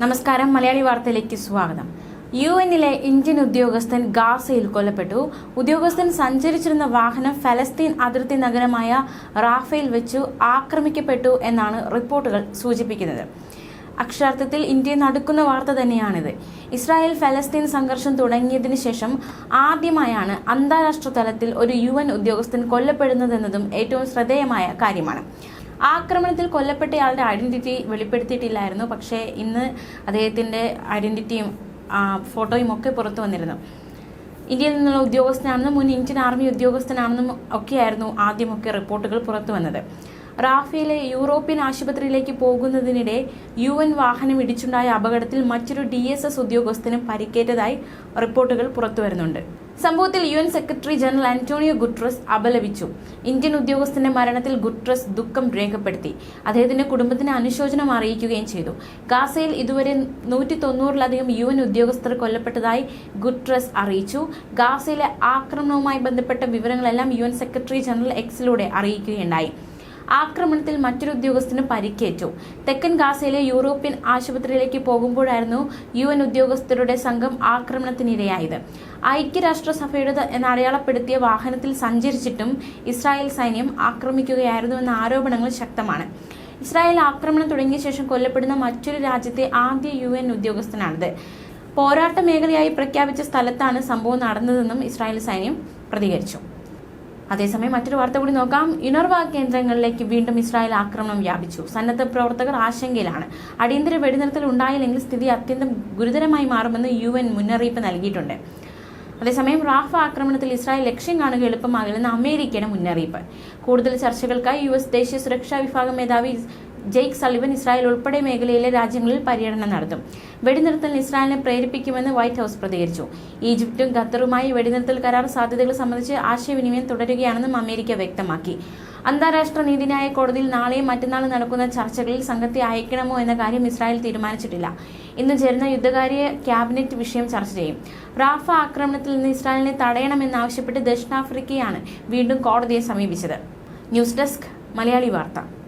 നമസ്കാരം മലയാളി വാർത്തയിലേക്ക് സ്വാഗതം. യു എന്നിലെ ഇന്ത്യൻ ഉദ്യോഗസ്ഥൻ ഗാസയിൽ കൊല്ലപ്പെട്ടു. ഉദ്യോഗസ്ഥൻ സഞ്ചരിച്ചിരുന്ന വാഹനം ഫലസ്തീൻ അതിർത്തി നഗരമായ റാഫയിൽ വെച്ചു ആക്രമിക്കപ്പെട്ടു എന്നാണ് റിപ്പോർട്ടുകൾ സൂചിപ്പിക്കുന്നത്. അക്ഷരാർത്ഥത്തിൽ ഇന്ത്യ നടക്കുന്ന വാർത്ത തന്നെയാണിത്. ഇസ്രായേൽ ഫലസ്തീൻ സംഘർഷം തുടങ്ങിയതിന് ശേഷം ആദ്യമായാണ് അന്താരാഷ്ട്ര തലത്തിൽ ഒരു യു ഉദ്യോഗസ്ഥൻ കൊല്ലപ്പെടുന്നതെന്നതും ഏറ്റവും ശ്രദ്ധേയമായ കാര്യമാണ്. ആക്രമണത്തിൽ കൊല്ലപ്പെട്ടയാളുടെ ഐഡന്റിറ്റി വെളിപ്പെടുത്തിയിട്ടില്ലായിരുന്നു. പക്ഷേ ഇന്ന് അദ്ദേഹത്തിന്റെ ഐഡന്റിറ്റിയും ആ, ഫോട്ടോയും ഒക്കെ പുറത്തു വന്നിരുന്നു. ഇന്ത്യയിൽ നിന്നുള്ള ഉദ്യോഗസ്ഥനാണെന്നും മുൻ ഇന്ത്യൻ ആർമി ഉദ്യോഗസ്ഥനാണെന്നും ഒക്കെയായിരുന്നു ആദ്യമൊക്കെ റിപ്പോർട്ടുകൾ പുറത്തു വന്നത്. റാഫേലെ യൂറോപ്യൻ ആശുപത്രിയിലേക്ക് പോകുന്നതിനിടെ യു എൻ വാഹനം ഇടിച്ചുണ്ടായ അപകടത്തിൽ മറ്റൊരു ഡി എസ് എസ് ഉദ്യോഗസ്ഥനും പരിക്കേറ്റതായി റിപ്പോർട്ടുകൾ പുറത്തുവരുന്നുണ്ട് സംഭവത്തിൽ U N secretary general Antonio Guterres അപലപിച്ചു. ഇന്ത്യൻ ഉദ്യോഗസ്ഥന്റെ മരണത്തിൽ ഗുട്രസ് ദുഃഖം രേഖപ്പെടുത്തി. അദ്ദേഹത്തിന്റെ കുടുംബത്തിന് അനുശോചനം അറിയിക്കുകയും ചെയ്തു. ഗാസയിൽ ഇതുവരെ നൂറ്റി തൊണ്ണൂറിലധികം യു എൻ ഉദ്യോഗസ്ഥർ കൊല്ലപ്പെട്ടതായി ഗുട്രസ് അറിയിച്ചു. ഗാസയിലെ ആക്രമണവുമായി ബന്ധപ്പെട്ട വിവരങ്ങളെല്ലാം യു എൻ സെക്രട്ടറി ജനറൽ എക്സിലൂടെ അറിയിക്കുകയുണ്ടായി. ആക്രമണത്തിൽ മറ്റൊരു ഉദ്യോഗസ്ഥന് പരിക്കേറ്റു. തെക്കൻ ഗാസയിലെ യൂറോപ്യൻ ആശുപത്രിയിലേക്ക് പോകുമ്പോഴായിരുന്നു യു എൻ ഉദ്യോഗസ്ഥരുടെ സംഘം ആക്രമണത്തിനിരയായത്. ഐക്യരാഷ്ട്രസഭയുടെ എന്ന് അടയാളപ്പെടുത്തിയ വാഹനത്തിൽ സഞ്ചരിച്ചിട്ടും ഇസ്രായേൽ സൈന്യം ആക്രമിക്കുകയായിരുന്നു എന്ന ആരോപണങ്ങൾ ശക്തമാണ്. ഇസ്രായേൽ ആക്രമണം തുടങ്ങിയ ശേഷം കൊല്ലപ്പെടുന്ന മറ്റൊരു രാജ്യത്തെ ആദ്യ യു എൻ ഉദ്യോഗസ്ഥനാണിത്. പോരാട്ട മേഖലയായി പ്രഖ്യാപിച്ച സ്ഥലത്താണ് സംഭവം നടന്നതെന്നും ഇസ്രായേൽ സൈന്യം പ്രതികരിച്ചു. അതേസമയം മറ്റൊരു വാർത്ത കൂടി നോക്കാം. ഇണർവ കേന്ദ്രങ്ങളിലേക്ക് വീണ്ടും ഇസ്രായേൽ ആക്രമണം വ്യാപിച്ചു. സന്നദ്ധ പ്രവർത്തകർ ആശങ്കയിലാണ്. അടിയന്തര വെടിനിർത്തൽ ഉണ്ടായില്ലെങ്കിൽ സ്ഥിതി അത്യന്തം ഗുരുതരമായി മാറുമെന്ന് യു എൻ മുന്നറിയിപ്പ് നൽകിയിട്ടുണ്ട്. അതേസമയം റാഫ ആക്രമണത്തിൽ ഇസ്രായേൽ ലക്ഷ്യം കാണുക എളുപ്പമാകില്ലെന്ന് അമേരിക്കയുടെ മുന്നറിയിപ്പ്. കൂടുതൽ ചർച്ചകൾക്കായി യു എസ് ദേശീയ സുരക്ഷാ വിഭാഗം മേധാവി ജെയ്ക്ക് സളിവൻ ഇസ്രായേൽ ഉൾപ്പെടെ മേഖലയിലെ രാജ്യങ്ങളിൽ പര്യടനം നടത്തും. വെടിനിർത്തൽ ഇസ്രായേലിനെ പ്രേരിപ്പിക്കുമെന്ന് വൈറ്റ് ഹൌസ് പ്രതികരിച്ചു. ഈജിപ്തും ഖത്തറുമായി വെടിനിർത്തൽ കരാർ സാധ്യതകൾ സംബന്ധിച്ച് ആശയവിനിമയം തുടരുകയാണെന്നും അമേരിക്ക വ്യക്തമാക്കി. അന്താരാഷ്ട്ര നീതിന്യായ കോടതിയിൽ നാളെയും മറ്റന്നാളും നടക്കുന്ന ചർച്ചകളിൽ സംഘത്തെ അയക്കണമോ എന്ന കാര്യം ഇസ്രായേൽ തീരുമാനിച്ചിട്ടില്ല. ഇന്ന് ചേരുന്ന യുദ്ധകാര്യ ക്യാബിനറ്റ് വിഷയം ചർച്ച ചെയ്യും. റാഫ ആക്രമണത്തിൽ നിന്ന് ഇസ്രായേലിനെ തടയണമെന്നാവശ്യപ്പെട്ട് ദക്ഷിണാഫ്രിക്കയാണ് വീണ്ടും കോടതിയെ സമീപിച്ചത്. ന്യൂസ് ഡെസ്ക് മലയാളി വാർത്ത.